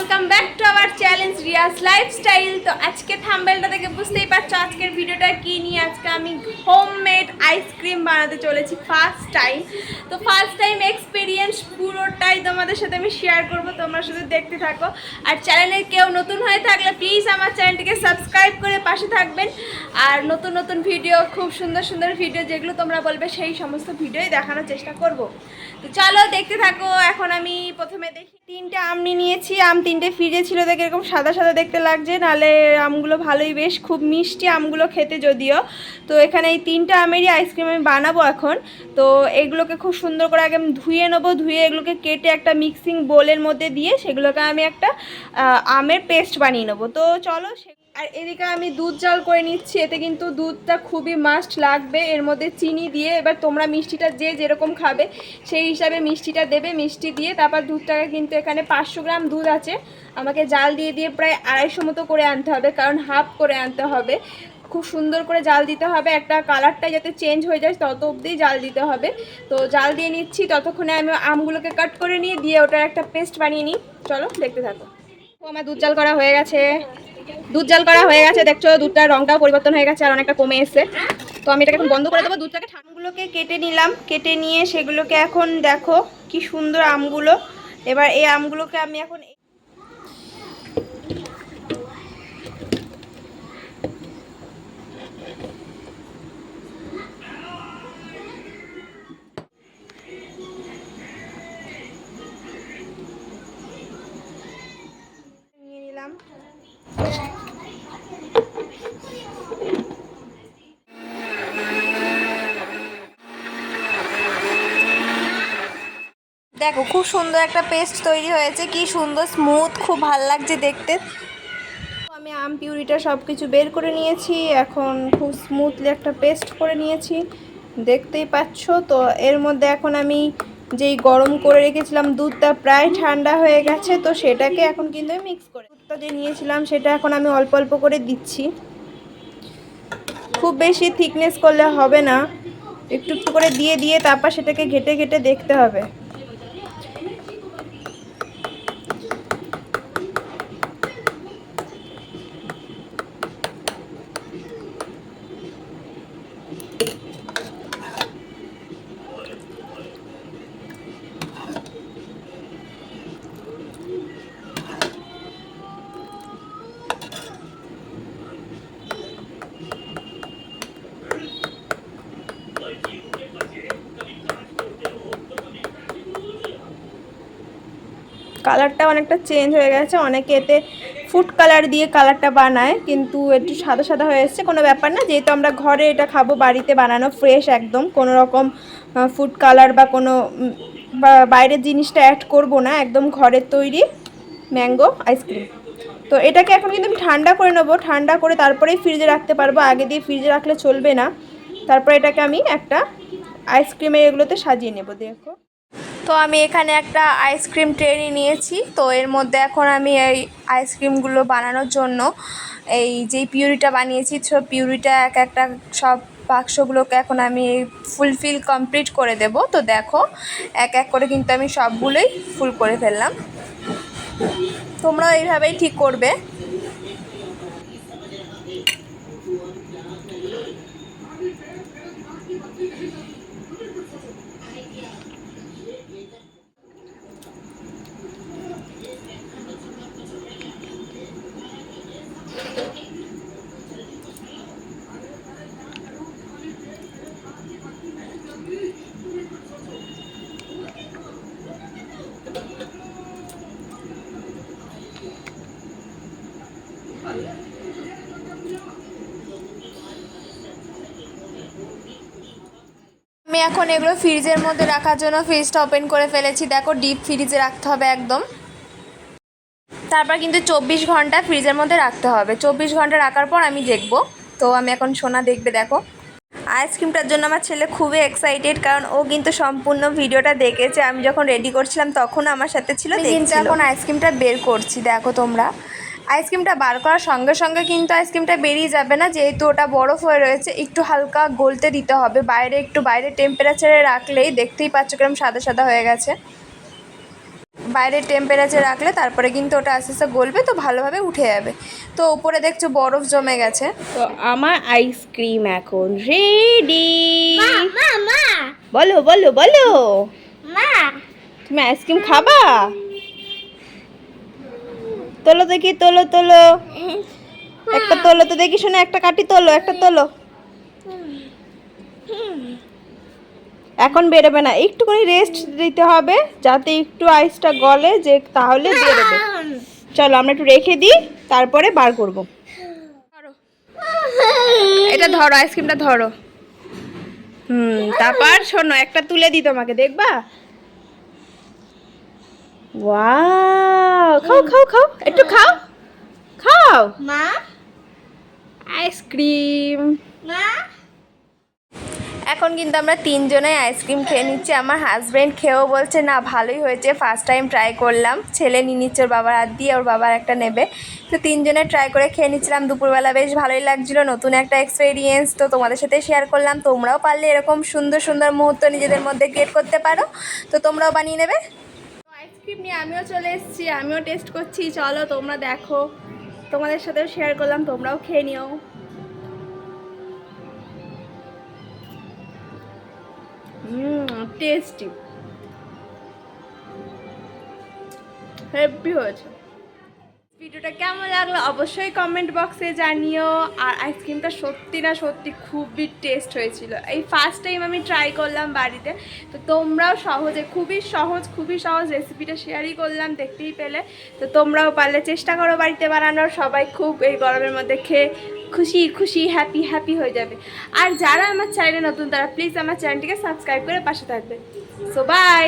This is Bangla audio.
Welcome back to our challenge Riya's lifestyle তো আজকে থাম্বেলটা থেকে বুঝতেই পারছ আজকের ভিডিওটা কি নিয়ে? আজকে আমি হোমমেড আইসক্রিম বানাতে চলেছি ফার্স্ট টাইম তো ফার্স্ট টাইম এক্সপিরিয়েন্স পুরোটাই তোমাদের সাথে আমি শেয়ার করব, তোমরা শুধু দেখতে থাকো। আর চ্যানেলে কেউ নতুন হয়ে থাকলে প্লিজ আমার চ্যানেলটিকে সাবস্ক্রাইব করে পাশে থাকবেন। আর নতুন নতুন ভিডিও খুব সুন্দর সুন্দর ভিডিও যেগুলো তোমরা বলবে, সেই সমস্ত ভিডিওই দেখানোর চেষ্টা করব। তো চলো দেখতে থাকো, এখন আমি প্রথমে দেখি, তিনটে আম নিয়েছি আম তিনটে ফ্রিজে ছিল, দেখে এরকম সাদা সাদা দেখতে লাগছে। নালে আমগুলো ভালোই বেশ, খুব মিষ্টি আমগুলো খেতে যদিও। তো এখানে এই তিনটে আমেরই আইসক্রিম আমি বানাবো এখন। তো এগুলোকে খুব সুন্দর করে আগে আমি ধুয়ে নেব, ধুয়ে এগুলোকে কেটে একটা মিক্সিং বোলের মধ্যে দিয়ে সেগুলোকে আমি একটা আমের পেস্ট বানিয়ে নেব। তো চলো সে- আর এদিকে আমি দুধ জাল করে নিচ্ছি, এতে কিন্তু দুধটা খুবই মাস্ট লাগবে। এর মধ্যে চিনি দিয়ে এবার তোমরা মিষ্টিটা যে যেরকম খাবে, সেই হিসাবে মিষ্টিটা দেবে, মিষ্টি দিয়ে তারপর দুধটাকে কিন্তু এখানে পাঁচশো গ্রাম দুধ আছে। আমাকে জাল দিয়ে দিয়ে প্রায় আড়াইশো মতো করে আনতে হবে, কারণ হাফ করে আনতে হবে। খুব সুন্দর করে জাল দিতে হবে, একটা কালারটা যাতে চেঞ্জ হয়ে যায় তত অবধি জাল দিতে হবে। তো জাল দিয়ে নিচ্ছি, ততক্ষণে আমি আমগুলোকে কাট করে নিয়ে দিয়ে ওটার একটা পেস্ট বানিয়ে নিই। চলো দেখতে থাকো। আমার দুধ জাল করা হয়ে গেছে। দুধ জাল করা হয়ে গেছে, দেখছ, দুধটার রংটাও পরিবর্তন হয়ে গেছে আর অনেকটা কমে এসছে। তো আমি এটাকে এখন বন্ধ করে দেবো। দুধটাকে ঠান্ডাগুলোকে কেটে নিলাম, কেটে নিয়ে সেগুলোকে এখন দেখো কি সুন্দর আমগুলো। এবার এই আমগুলোকে আমি এখন দেখো, খুব সুন্দর একটা পেস্ট তৈরি হয়েছে। কি সুন্দর স্মুথ খুব ভালো লাগছে দেখতে। আমি আম পিউরিটা সব কিছু বের করে নিয়েছি। এখন খুব স্মুথলি একটা পেস্ট করে নিয়েছি। দেখতেই পাচ্ছ, তো এর মধ্যে এখন আমি যেই গরম করে রেখেছিলাম, দুধটা প্রায় ঠান্ডা হয়ে গেছে, তো সেটাকে এখন কিন্তু মিক্স করে দুধটা যে নিয়েছিলাম, সেটা এখন আমি অল্প অল্প করে দিচ্ছি। খুব বেশি থিকনেস করলে হবে না। একটু একটু করে দিয়ে দিয়ে তারপর সেটাকে ঘেটে ঘেটে দেখতে হবে। কালারটা অনেকটা চেঞ্জ হয়ে গেছে। অনেকে এতে ফুড কালার দিয়ে কালারটা বানায়, কিন্তু একটু সাদা সাদা হয়ে এসছে, কোনো ব্যাপার না। যেহেতু আমরা ঘরে এটা খাব, বাড়িতে বানানো ফ্রেশ একদম, কোনো রকম ফুড কালার বা কোনো বাইরের জিনিসটা অ্যাড করব না, একদম ঘরের তৈরি ম্যাঙ্গো আইসক্রিম তো এটাকে এখন কিন্তু আমি ঠান্ডা করে নেব, ঠান্ডা করে তারপরেই ফ্রিজে রাখতে পারব, আগে দিয়ে ফ্রিজে রাখলে চলবে না। তারপরে এটাকে আমি একটা আইসক্রিমের এগুলোতে সাজিয়ে নেব, দেখো। তো আমি এখানে একটা আইসক্রিম ট্রে নিয়েছি। তো এর মধ্যে এখন আমি এই আইসক্রিমগুলো বানানোর জন্য এই যেই পিউরিটা বানিয়েছি সব পিউরিটা এক একটা সব বাক্সগুলোকে এখন আমি ফুলফিল কমপ্লিট করে দেব। তো দেখো, এক এক করে কিন্তু আমি সবগুলোই ফুল করে ফেললাম। তোমরাও এইভাবেই ঠিক করবে। এখন এগুলো ফ্রিজের মধ্যে রাখার জন্য ফ্রিজটা ওপেন করে ফেলেছি। দেখো ডিপ ফ্রিজে রাখতে হবে একদম। তারপর কিন্তু চব্বিশ ঘণ্টা ফ্রিজের মধ্যে রাখতে হবে। চব্বিশ ঘণ্টা রাখার পর আমি দেখব। তো আমি এখন সোনা দেখবে দেখো। আইসক্রিমটার জন্য আমার ছেলে খুবই এক্সাইটেড কারণ ও কিন্তু সম্পূর্ণ ভিডিওটা দেখেছে। আমি যখন রেডি করছিলাম তখন আমার সাথে ছিল কিন্তু এখন আইসক্রিমটা বের করছি দেখো তোমরা। আইসক্রিমটা বার করার সঙ্গে সঙ্গে কিন্তু আইসক্রিমটা বেরিয়ে যাবে না। যেহেতু ওটা বরফ হয়ে রয়েছে একটু হালকা গলতে দিতে হবে। বাইরে একটু বাইরে টেম্পারেচারে রাখলেই দেখতেই পাচ্ছ কিরম সাদা সাদা হয়ে গেছে। বাইরের টেম্পারেচার রাখলে তারপরে কিন্তু ওটা আস্তে আস্তে গলবে তো ভালোভাবে উঠে যাবে। তো উপরে দেখছ বরফ জমে গেছে। তো আমার আইসক্রিম এখন রেডি মা মা। বলো বলো বলো। মা। তুমি আইসক্রিম খাবা? তোলো দেখি তোলো তোলো। একটা তোলো তো দেখি শোনো একটা কাটি তোলো একটা তোলো। এখন বেরোবে না একটুখানি রেস্ট দিতে হবে যাতে একটু আইসটা গলে যে তাহলে বেরোবে। চলো আমরা একটু রেখে দিই তারপরে বার করব। এটা ধরো আইসক্রিমটা ধরো। হুম তারপর শোনো একটা তুলে দিই তোমাকে দেখবা? ওয়াও খাও খাও খাও একটু খাও খাও মা আইসক্রিম মা এখন কিন্তু আমরা তিনজনে আইসক্রিম খেয়ে নিচ্ছি। আমার হাজব্যান্ড খেয়েও বলছে না ভালোই হয়েছে। ফার্স্ট টাইম ট্রাই করলাম। ছেলে নিয়ে নিচ্ছে ওর বাবার হাত দিয়ে ওর বাবার একটা নেবে। তো তিনজনে ট্রাই করে খেয়ে নিচ্ছিলাম। দুপুরবেলা বেশ ভালোই লাগছিল। নতুন একটা এক্সপিরিয়েন্স তো তোমাদের সাথে শেয়ার করলাম। তোমরাও পারলে এরকম সুন্দর সুন্দর মুহূর্ত নিজেদের মধ্যে ক্রিয়েট করতে পারো। তো তোমরাও বানিয়ে নেবে। আইসক্রিম নিয়ে আমিও চলে এসেছি, আমিও টেস্ট করছি। চলো তোমরা দেখো। তোমাদের সাথেও শেয়ার করলাম, তোমরাও খেয়ে নিও। টেস্টি হেভি হয়েছে। ভিডিওটা কেমন লাগল অবশ্যই কমেন্ট বক্সে জানিও। আর আইসক্রিমটা সত্যি না সত্যি খুবই টেস্ট হয়েছিল। এই ফার্স্ট টাইম আমি ট্রাই করলাম বাড়িতে। তো তোমরাও সহজে, খুবই সহজ খুবই সহজ রেসিপিটা শেয়ারই করলাম, দেখতেই পেলে। তো তোমরাও পারলে চেষ্টা করো বাড়িতে বানানোর। সবাই খুব এই গরমের মধ্যে খেয়ে খুশি খুশি হ্যাপি হ্যাপি হয়ে যাবে। আর যারা আমার চ্যানেলে নতুন, তারা প্লিজ আমার চ্যানেলটিকে সাবস্ক্রাইব করে পাশে থাকবে। So by